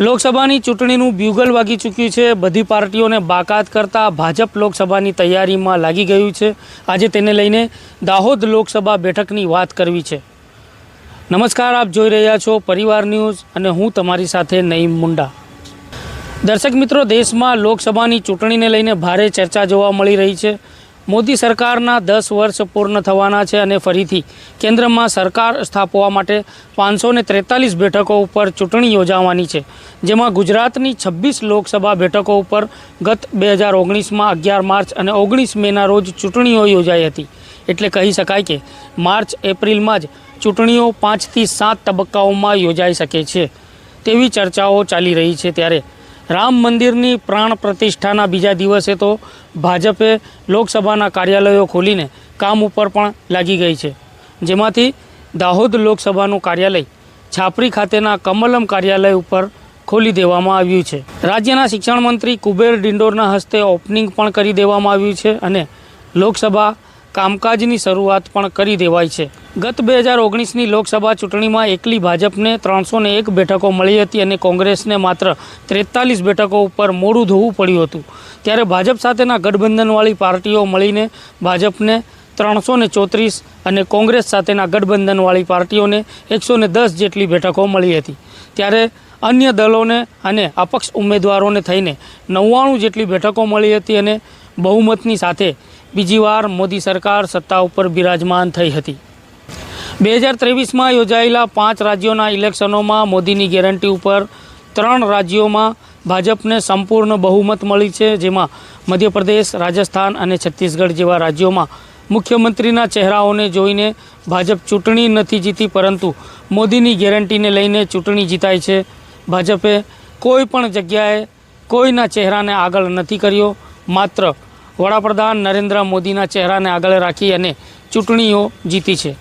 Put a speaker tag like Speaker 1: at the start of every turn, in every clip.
Speaker 1: લોકસભાની ચૂંટણીનું બ્યુગલ વાગી ચૂક્યું છે. બધી પાર્ટીઓને બાકાત કરતા ભાજપ લોકસભાની તૈયારીમાં લાગી ગયું છે. આજે તેને લઈને દાહોદ લોકસભા બેઠકની વાત કરવી છે. નમસ્કાર, આપ જોઈ રહ્યા છો પરિવાર ન્યૂઝ અને હું તમારી સાથે નઈમ મુંડા. દર્શક મિત્રો, દેશમાં લોકસભાની ચૂંટણીને લઈને ભારે ચર્ચા જોવા મળી રહી છે. મોદી સરકારના દસ વર્ષ પૂર્ણ થવાના છે અને ફરીથી કેન્દ્રમાં સરકાર સ્થાપવા માટે પાંચસો ત્રેતાલીસ બેઠકો ઉપર ચૂંટણી યોજાવાની છે, જેમાં ગુજરાતની છવ્વીસ લોકસભા બેઠકો ઉપર ગત બે હજાર ઓગણીસમાં અગિયાર માર્ચ અને ઓગણીસ મેના રોજ ચૂંટણીઓ યોજાઈ હતી. એટલે કહી શકાય કે માર્ચ, એપ્રિલમાં જ ચૂંટણીઓ પાંચથી સાત તબક્કાઓમાં યોજાઈ શકે છે. તેવી ચર્ચાઓ ચાલી રહી છે ત્યારે રામ મંદિરની પ્રાણ પ્રતિષ્ઠાના બીજા દિવસે તો ભાજપે લોકસભાના કાર્યાલયો ખોલીને કામ ઉપર પણ લાગી ગઈ છે. જેમાંથી દાહોદ લોકસભાનું કાર્યાલય છાપરી ખાતેના કમલમ કાર્યાલય ઉપર ખોલી દેવામાં આવ્યું છે. રાજ્યના શિક્ષણ મંત્રી કુબેર ડિંડોરના હસ્તે ઓપનિંગ પણ કરી દેવામાં આવ્યું છે અને લોકસભા કામકાજની શરૂઆત પણ કરી દેવાઈ છે. ગત બે હજાર ઓગણીસની લોકસભા ચૂંટણીમાં એકલી ભાજપને ત્રણસો એક બેઠકો મળી હતી અને કોંગ્રેસને માત્ર ત્રેતાલીસ બેઠકો ઉપર મોડું ધોવું પડ્યું હતું. ત્યારે ભાજપ સાથેના ગઠબંધનવાળી પાર્ટીઓ મળીને ભાજપને ત્રણસો ચોત્રીસ અને કોંગ્રેસ સાથેના ગઠબંધનવાળી પાર્ટીઓને એકસો દસ જેટલી બેઠકો મળી હતી. ત્યારે અન્ય દલોને અને અપક્ષ ઉમેદવારોને થઈને નવ્વાણું જેટલી બેઠકો મળી હતી અને બહુમતની સાથે બીજી વાર મોદી સરકાર સત્તા ઉપર બિરાજમાન થઈ હતી. બે હજાર ત્રેવીસમાં યોજાયેલા પાંચ રાજ્યોના ઇલેક્શનોમાં મોદીની ગેરંટી ઉપર ત્રણ રાજ્યોમાં ભાજપને સંપૂર્ણ બહુમત મળી છે, જેમાં મધ્યપ્રદેશ, રાજસ્થાન અને છત્તીસગઢ જેવા રાજ્યોમાં મુખ્યમંત્રીના ચહેરાઓને જોઈને ભાજપ ચૂંટણી નથી જીતી, પરંતુ મોદીની ગેરંટીને લઈને ચૂંટણી જીતાય છે. ભાજપે કોઈ પણ જગ્યાએ કોઈના ચહેરાને આગળ નથી કર્યો, માત્ર વડાપ્રધાન નરેન્દ્ર મોદીના ચહેરાને આગળ રાખી અને ચૂંટણીઓ જીતી છે.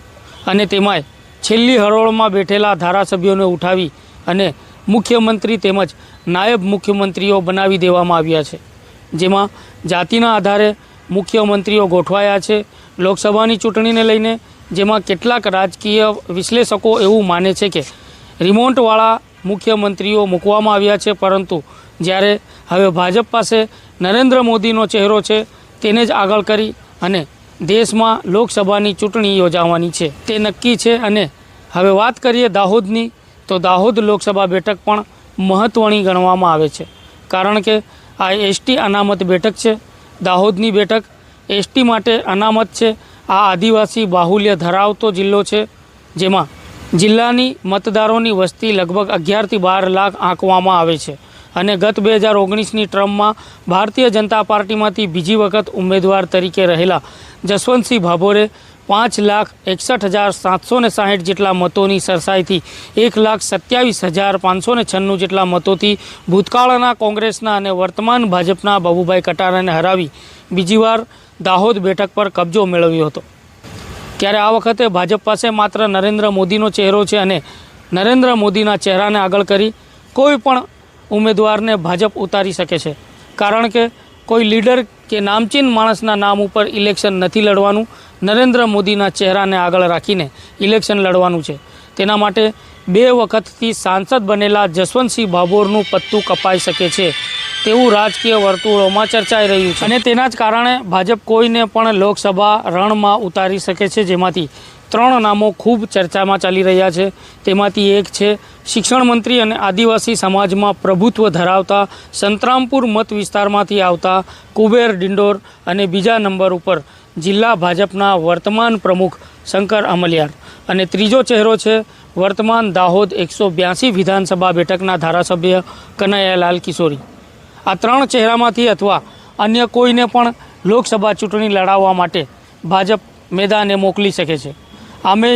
Speaker 1: અને તેમાંય છેલ્લી હરોળમાં બેઠેલા ધારાસભ્યોને ઉઠાવી અને મુખ્યમંત્રી તેમજ નાયબ મુખ્યમંત્રીઓ બનાવી દેવામાં આવ્યા છે. જેમાં જાતિના આધારે મુખ્યમંત્રીઓ ગોઠવાયા છે. લોકસભાની ચૂંટણીને લઈને જેમાં કેટલાક રાજકીય વિશ્લેષકો એવું માને છે કે રિમોટવાળા મુખ્યમંત્રીઓ મૂકવામાં આવ્યા છે. પરંતુ જ્યારે હવે ભાજપ પાસે નરેન્દ્ર મોદીનો ચહેરો છે તેને જ આગળ કરી અને દેશમાં લોકસભાની ચૂંટણી યોજાવાની છે. તે નક્કી છે અને હવે વાત કરીએ દાહોદની, તો દાહોદ લોકસભા બેઠક પણ મહત્ત્વની ગણવામાં આવે છે. કારણ કે આ એસટી અનામત બેઠક છે. દાહોદની બેઠક એસટી માટે અનામત છે. આ આદિવાસી બાહુલ્ય ધરાવતો જિલ્લો છે, જેમાં જિલ્લાની મતદારોની વસ્તી લગભગ અગિયારથી બાર લાખ આંકવામાં આવે છે. અને ગત બે હજાર ઓગણીસની ટ્રમમાં ભારતીય જનતા પાર્ટીમાંથી બીજી વખત ઉમેદવાર તરીકે રહેલા જસવંતસિંહ ભાભોરે પાંચ લાખ એકસઠ હજાર સાતસો ને સાહીઠ જેટલા મતોની સરસાઈથી એક લાખ સત્યાવીસ હજાર પાંચસો ને છન્નું જેટલા મતોથી ભૂતકાળના કોંગ્રેસના અને વર્તમાન ભાજપના બાબુભાઈ કટારાને હરાવી બીજીવાર દાહોદ બેઠક પર કબજો મેળવ્યો હતો. ત્યારે આ વખતે ભાજપ પાસે માત્ર નરેન્દ્ર મોદીનો ચહેરો છે અને નરેન્દ્ર મોદીના ચહેરાને આગળ કરી કોઈ પણ ઉમેદવારને ભાજપ ઉતારી શકે છે. કારણ કે કોઈ લીડર કે નામચીન માણસના નામ ઉપર ઇલેક્શન નથી લડવાનું, નરેન્દ્ર મોદીના ચહેરાને આગળ રાખીને ઇલેક્શન લડવાનું છે. તેના માટે બે વખતથી સાંસદ બનેલા જસવંતસિંહ ભાભોરનું પત્તું કપાઈ શકે છે. તેવું રાજકીય વર્તુળોમાં ચર્ચાઈ રહ્યું છે. અને તેના જ કારણે ભાજપ કોઈને પણ લોકસભા રણમાં ઉતારી શકે છે, જેમાંથી ત્રણ નામો ખૂબ ચર્ચામાં ચાલી રહ્યા છે. તેમાંથી એક છે શિક્ષણ મંત્રી અને આદિવાસી સમાજમાં પ્રભુત્વ ધરાવતા સંતરામપુર મત વિસ્તારમાંથી આવતા કુબેર ડિંડોર અને બીજા નંબર ઉપર જિલ્લા ભાજપના વર્તમાન પ્રમુખ શંકર અમલિયાર. અને ત્રીજો ચહેરો છે વર્તમાન દાહોદ એકસો બ્યાસી વિધાનસભા બેઠકના ધારાસભ્ય કનૈયાલાલ કિશોરી. આ ત્રણ ચહેરામાંથી અથવા અન્ય કોઈને પણ લોકસભા ચૂંટણી લડાવવા માટે ભાજપ મેદાને મોકલી શકે છે. આમે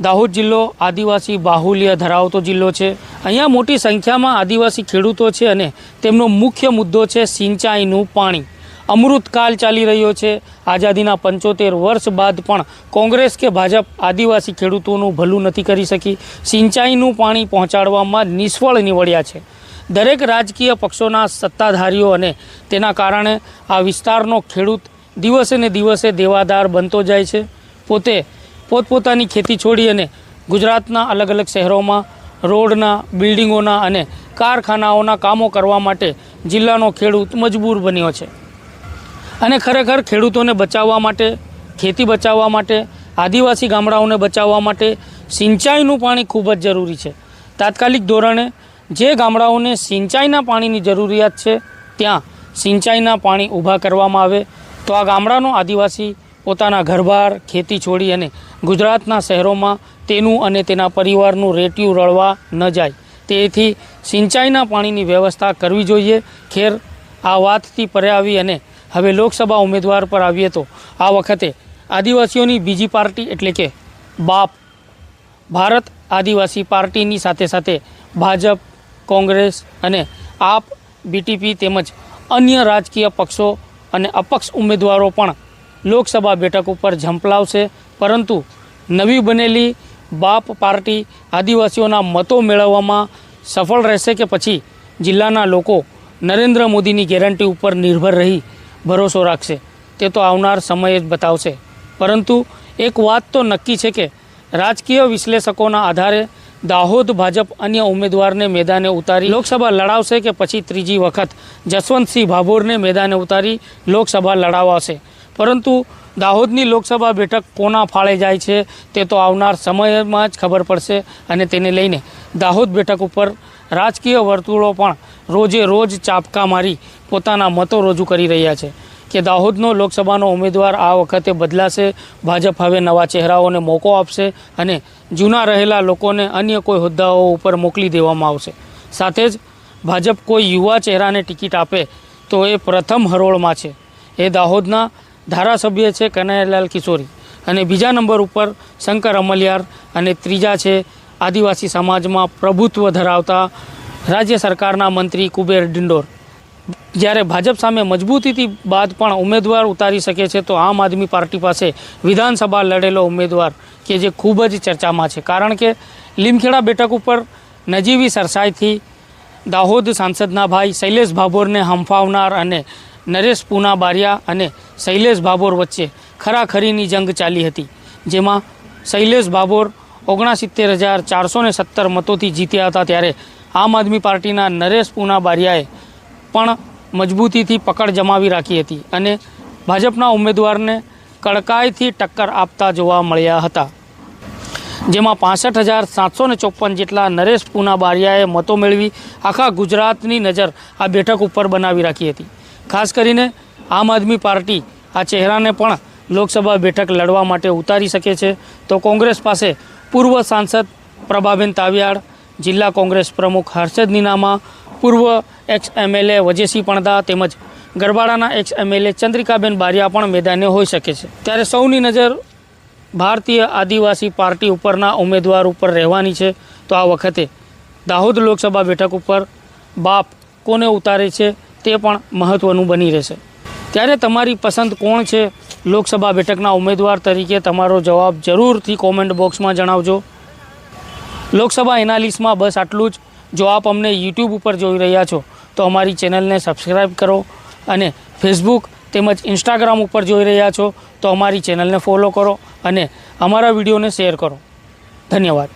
Speaker 1: દાહોદ જિલ્લો આદિવાસી બાહુલ્ય ધરાવતો જિલ્લો છે. અહીંયા મોટી સંખ્યામાં આદિવાસી ખેડૂતો છે અને તેમનો મુખ્ય મુદ્દો છે સિંચાઈનું પાણી. અમૃતકાલ ચાલી રહ્યો છે. આઝાદીના પંચોતેર વર્ષ બાદ પણ કોંગ્રેસ કે ભાજપ આદિવાસી ખેડૂતોનું ભલું નથી કરી શકી. સિંચાઈનું પાણી પહોંચાડવામાં નિષ્ફળ નીવડ્યા છે. દરેક રાજકીય પક્ષોના સત્તાધારીઓ અને તેના કારણે આ વિસ્તારનો ખેડૂત દિવસે ને દિવસે દેવાદાર બનતો જાય છે. પોતે પોતપોતાની ખેતી છોડી અને ગુજરાતના અલગ અલગ શહેરોમાં રોડના, બિલ્ડિંગોના અને કારખાનાઓના કામો કરવા માટે જિલ્લાનો ખેડૂત મજબૂર બન્યો છે. અને ખરેખર ખેડૂતોને બચાવવા માટે, ખેતી બચાવવા માટે, આદિવાસી ગામડાઓને બચાવવા માટે સિંચાઈનું પાણી ખૂબ જ જરૂરી છે. તાત્કાલિક ધોરણે જે ગામડાઓને સિંચાઈના પાણીની જરૂરિયાત છે, ત્યાં સિંચાઈના પાણી ઊભા કરવામાં આવે. તો આ ગામડાનો આદિવાસી પોતાના ઘરબાર, ખેતી છોડી અને ગુજરાતના શહેરોમાં તેનું અને તેના પરિવારનું રેટિયું રળવા ન જાય. તેથી સિંચાઈના પાણીની વ્યવસ્થા કરવી જોઈએ. ખેર આ વાતથી પરે આવી અને હવે લોકસભા ઉમેદવાર પર આવીએ તો આ વખતે આદિવાસીઓની બીજી પાર્ટી એટલે કે બાપ, ભારત આદિવાસી પાર્ટીની સાથે સાથે ભાજપ, કોંગ્રેસ અને આપ, બીટીપી તેમજ અન્ય રાજકીય પક્ષો અને અપક્ષ ઉમેદવારો પણ લોકસભા બેઠક ઉપર ઝંપલાવશે. પરંતુ નવી બનેલી બાપ પાર્ટી આદિવાસીઓના મતો મેળવવામાં સફળ રહેશે કે પછી જિલ્લાના લોકો નરેન્દ્ર મોદીની ગેરંટી ઉપર નિર્ભર રહી ભરોસો રાખશે? તે તો આવનાર સમય જ બતાવશે. પરંતુ એક વાત તો નક્કી છે કે રાજકીય વિશ્લેષકોના આધારે દાહોદ ભાજપ અન્ય ઉમેદવારને મેદાને ઉતારી લોકસભા લડાવશે કે પછી ત્રીજી વખત જસવંતસિંહ ભાભોરને મેદાને ઉતારી લોકસભા લડાવાશે? પરંતુ દાહોદની લોકસભા બેઠક કોના ફાળે જાય છે તે તો આવનાર સમયમાં જ ખબર પડશે અને તેને લઈને દાહોદ બેઠક ઉપર રાજકીય વર્તુળો પણ રોજે રોજ ચાપકા મારી પોતાના મતો રજૂ કરી રહ્યા છે કે દાહોદનો લોકસભાનો ઉમેદવાર આ વખતે બદલાશે, ભાજપ હવે નવા ચહેરાઓને મોકો આપશે અને જૂના રહેલા લોકોને અન્ય કોઈ હોદ્દાઓ ઉપર મોકલી દેવામાં આવશે. સાથે જ ભાજપ કોઈ યુવા ચહેરાને ટિકિટ આપે તો એ પ્રથમ હરોળમાં છે. એ દાહોદના ધારાસભ્ય છે કનૈયાલાલ કિશોરી. અને બીજા નંબર ઉપર શંકર અમલિયાર અને ત્રીજા છે આદિવાસી સમાજમાં પ્રભુત્વ ધરાવતા રાજ્ય સરકારના મંત્રી કુબેર ડિંડોર. જ્યારે ભાજપ સામે મજબૂતીથી બાદ પણ ઉમેદવાર ઉતારી શકે છે, તો આમ આદમી પાર્ટી પાસે વિધાનસભા લડેલો ઉમેદવાર કે જે ખૂબ જ ચર્ચામાં છે. કારણ કે લીમખેડા બેઠક ઉપર નજીવી સરસાઈથી દાહોદ સાંસદના ભાઈ શૈલેષ ભાભોરને હંફાવનાર અને નરેશ પૂના બારિયા અને શૈલેષ ભાભોર વચ્ચે ખરાખરીની જંગ ચાલી હતી, જેમાં શૈલેષ ભાભોર ઓગણસિત્તેર હજાર ચારસો ને સત્તર મતોથી જીત્યા હતા ત્યારે આમ આદમી પાર્ટીના નરેશ પૂના બારિયાએ પણ મજબૂતીથી પકડ જમાવી રાખી હતી અને ભાજપના ઉમેદવારને કડકાઈથી ટક્કર આપતા જોવા મળ્યા હતા. જેમાં પાસઠ હજાર સાતસો ને ચોપન જેટલા નરેશ પૂના બારિયાએ મતો મેળવી આખા ગુજરાતની નજર આ બેઠક ઉપર બનાવી રાખી હતી. ખાસ કરીને આમ આદમી પાર્ટી આ ચહેરાને પણ લોકસભા બેઠક લડવા માટે ઉતારી શકે છે. તો કોંગ્રેસ પાસે પૂર્વ સાંસદ પ્રભાબેન તાવિયાડ જિલ્લા કોંગ્રેસ પ્રમુખ હર્ષદ નીનામા, પૂર્વ એક્સ એમએલએ વજેસિંહ પણદા તેમજ ગરબાડાના એક્સ એમએલએ ચંદ્રિકાબેન બારિયા પણ મેદાને હોઈ શકે છે. ત્યારે સૌની નજર ભારતીય આદિવાસી પાર્ટી ઉપરના ઉમેદવાર ઉપર રહેવાની છે. તો આ વખતે દાહોદ લોકસભા બેઠક ઉપર બાપ કોને ઉતારે છે? તે પણ મહત્ત્વનું બની રહેશે. ત્યારે તમારી પસંદ કોણ છે? લોકસભા બેઠકના ઉમેદવાર તરીકે તમારો જવાબ જરૂરથી કોમેન્ટ બોક્સમાં જણાવજો. લોકસભા એનાલિસ્ટમાં બસ આટલું જ. જો આપ અમને યુટ્યુબ ઉપર જોઈ રહ્યા છો, તો અમારી ચેનલને સબસ્ક્રાઈબ કરો અને ફેસબુક તેમજ ઇન્સ્ટાગ્રામ ઉપર જોઈ રહ્યા છો, તો અમારી ચેનલને ફોલો કરો અને અમારા વિડીયોને શેર કરો. ધન્યવાદ.